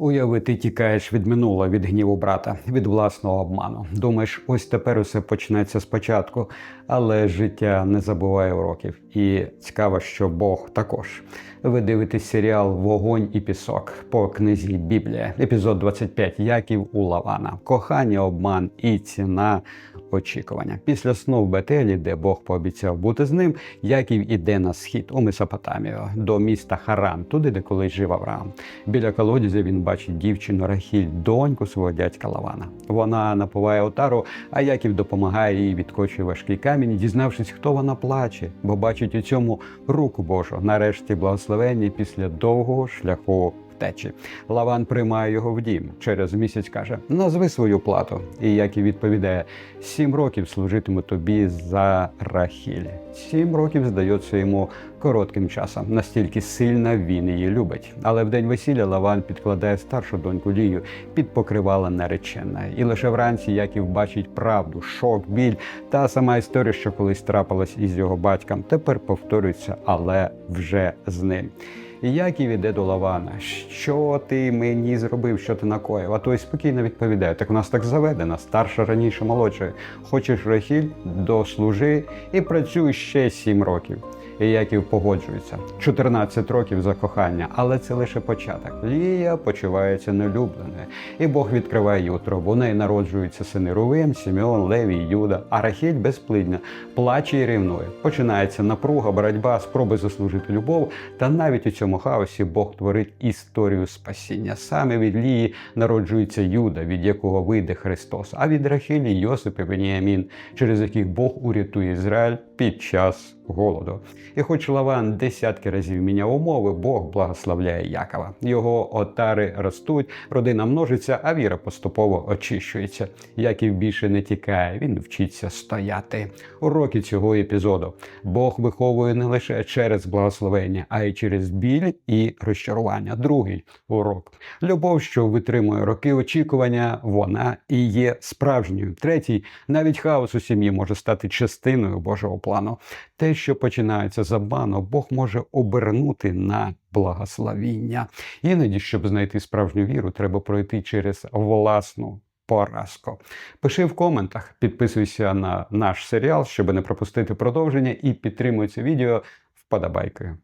Уяви, ти тікаєш від минулого, від гніву брата, від власного обману. Думаєш, ось тепер усе почнеться спочатку, але життя не забуває уроків. І цікаво, що Бог також. Ви дивитесь серіал Вогонь і пісок по книзі Біблія, епізод 25 Яків у Лавана, кохання, обман і ціна очікування. Після сну в Бетелі, де Бог пообіцяв бути з ним, Яків іде на схід у Месопотамію, до міста Харан, туди, де колись жив Авраам. Біля колодязя він бачить дівчину Рахіль, доньку свого дядька Лавана. Вона напиває отару, а Яків допомагає їй відкочує важкий камінь, дізнавшись, хто вона плаче, бо бачить у цьому руку Божу. Нарешті благословення після довгого шляху. Втечі Лаван приймає його в дім. Через місяць каже: назви свою плату. І Яків відповідає: сім років служитиму тобі за Рахіль. Сім років здається йому коротким часом. Настільки сильно він її любить. Але в день весілля Лаван підкладає старшу доньку Лію під покривала наречена. І лише вранці Яків бачить правду, шок, біль. Та сама історія, що колись трапилась із його батьком, тепер повторюється, але вже з ним. І Яків іде до Лавана. Що ти мені зробив, що ти накоїв? А той спокійно відповідає: так у нас так заведено, старша раніше молодше. Хочеш Рахіль, дослужи і працюй ще сім років. І Яків погоджується 14 років за кохання, але це лише початок. Лія почувається нелюбленою, і Бог відкриває її утробу. У неї народжуються сини Рувим, Сімеон, Левій, Юда, а Рахіль безплідна, плаче і рівнує. Починається напруга, боротьба, спроби заслужити любов. Та навіть у цьому хаосі Бог творить історію спасіння. Саме від Лії народжується Юда, від якого вийде Христос, а від Рахілі Йосип і Веніамін, через яких Бог урятує Ізраїль під час голоду. І хоч Лаван десятки разів міняв умови, Бог благословляє Якова. Його отари ростуть, родина множиться, а віра поступово очищується. Яків більше не тікає, він вчиться стояти. Уроки цього епізоду. Бог виховує не лише через благословення, а й через біль і розчарування. Другий урок. Любов, що витримує роки очікування, вона і є справжньою. Третій, навіть хаос у сім'ї може стати частиною Божого плану. Те, що починається з обману, Бог може обернути на благословіння. Іноді, щоб знайти справжню віру, треба пройти через власну поразку. Пиши в коментах, підписуйся на наш серіал, щоб не пропустити продовження, і підтримуй це відео вподобайкою.